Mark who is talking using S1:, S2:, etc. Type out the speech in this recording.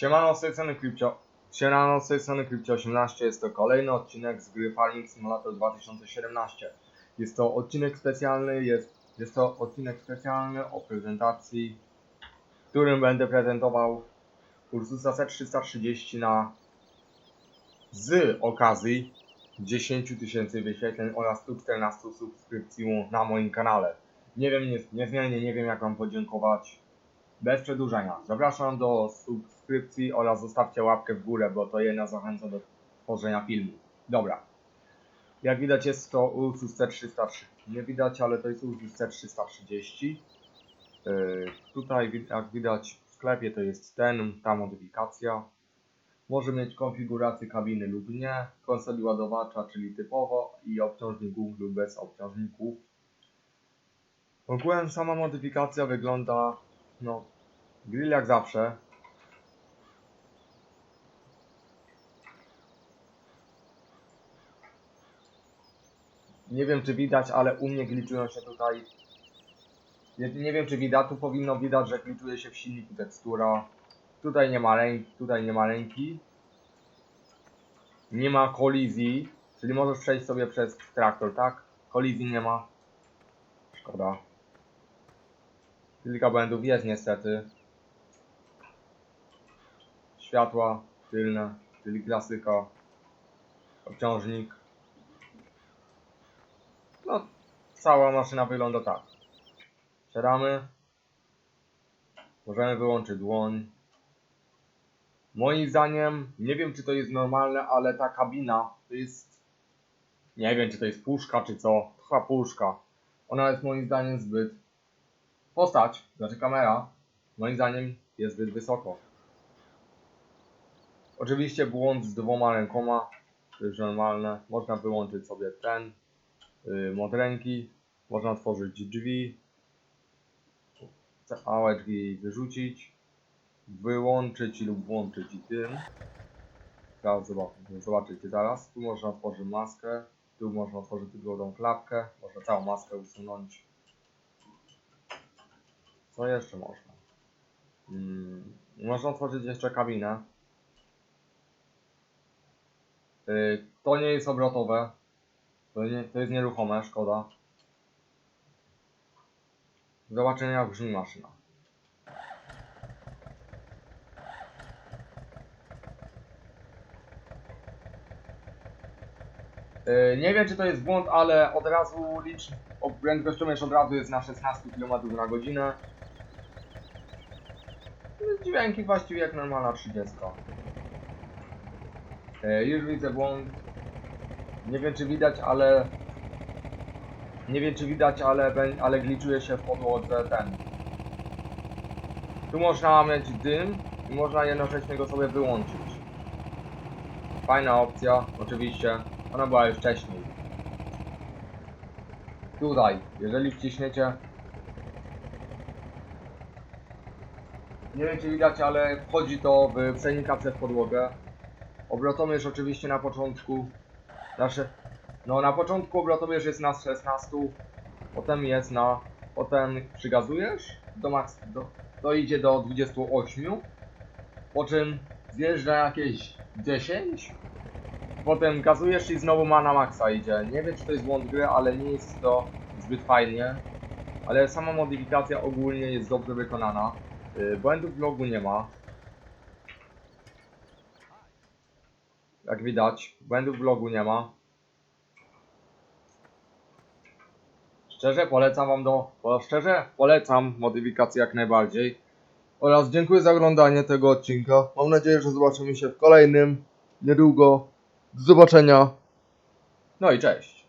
S1: Siemano, z tej strony Krypcio. Siemano, z tej strony Krypcio 18. Jest to kolejny odcinek z gry Farming Simulator 2017. Jest to odcinek specjalny, jest, jest to odcinek specjalny o prezentacji, w którym będę prezentował Ursusa C330 na z okazji 10 tysięcy wyświetleń oraz 114 subskrypcji na moim kanale. Nie wiem, nie, niezmiennie nie wiem jak wam podziękować. Bez przedłużania. Zapraszam do subskrypcji oraz zostawcie łapkę w górę, bo to jedna zachęca do tworzenia filmu. Dobra. Jak widać jest to Ursus C303. Nie widać, ale to jest Ursus C330. Yy, tutaj jak widać w sklepie to jest ten, ta modyfikacja. Może mieć konfigurację kabiny lub nie, konsoli ładowacza, czyli typowo i obciążników lub bez obciążników. Ogółem sama modyfikacja wygląda, no, grill jak zawsze. Nie wiem czy widać, ale u mnie gliczują się tutaj. Nie, nie wiem czy widać, tu powinno widać, że gliczuje się w silniku tekstura. Tutaj nie ma ręki, tutaj nie ma ręki. Nie ma kolizji, czyli możesz przejść sobie przez traktor, tak? Kolizji nie ma. Szkoda. Kilka błędów jest niestety. Światła tylne, czyli klasyka. Obciążnik. No, cała maszyna wygląda tak. Siadamy. Możemy wyłączyć dłoń. Moim zdaniem, nie wiem czy to jest normalne, ale ta kabina to jest... Nie wiem czy to jest puszka czy co. Chyba puszka. Ona jest moim zdaniem zbyt... Postać, znaczy kamera, moim zdaniem jest zbyt wysoko. Oczywiście błąd z dwoma rękoma, to jest normalne. Można wyłączyć sobie ten yy, mod ręki, można otworzyć drzwi, całe drzwi wyrzucić, wyłączyć lub włączyć tym. Teraz zobaczycie, zaraz. Tu można otworzyć maskę, tu można otworzyć tylko klapkę, można całą maskę usunąć. Co jeszcze można? Mm, można otworzyć jeszcze kabinę. Yy, to nie jest obrotowe. To, nie, to jest nieruchome, szkoda. Zobaczenia jak brzmi maszyna. Nie wiem czy to jest błąd, ale od razu licz prędkościomierz od razu jest na 16 km na godzinę. Dźwięki właściwie jak normalna 30. Yy, już widzę błąd. Nie wiem czy widać, ale nie wiem czy widać, ale, ale gliczuje się w podłodze ten. Tu można mieć dym i można jednocześnie go sobie wyłączyć. Fajna opcja, oczywiście. Ona była już wcześniej. Tutaj, jeżeli wciśniecie. Nie wiem czy widać, ale wchodzi to w przenika przez podłogę. Obrotomierz oczywiście na początku. Nasze, no na początku obrotomierz jest na 16, potem jest na, potem przygazujesz do max, do, to idzie do 28, po czym zjeżdża jakieś 10, potem gazujesz i znowu ma na maksa idzie. Nie wiem czy to jest błąd gry, ale nie jest to zbyt fajnie, ale sama modyfikacja ogólnie jest dobrze wykonana. Yy, Błędów w logu nie ma. Jak widać, błędów w logu nie ma. Szczerze polecam wam do. Szczerze polecam modyfikację jak najbardziej. Oraz dziękuję za oglądanie tego odcinka. Mam nadzieję, że zobaczymy się w kolejnym niedługo. Do zobaczenia. No i cześć.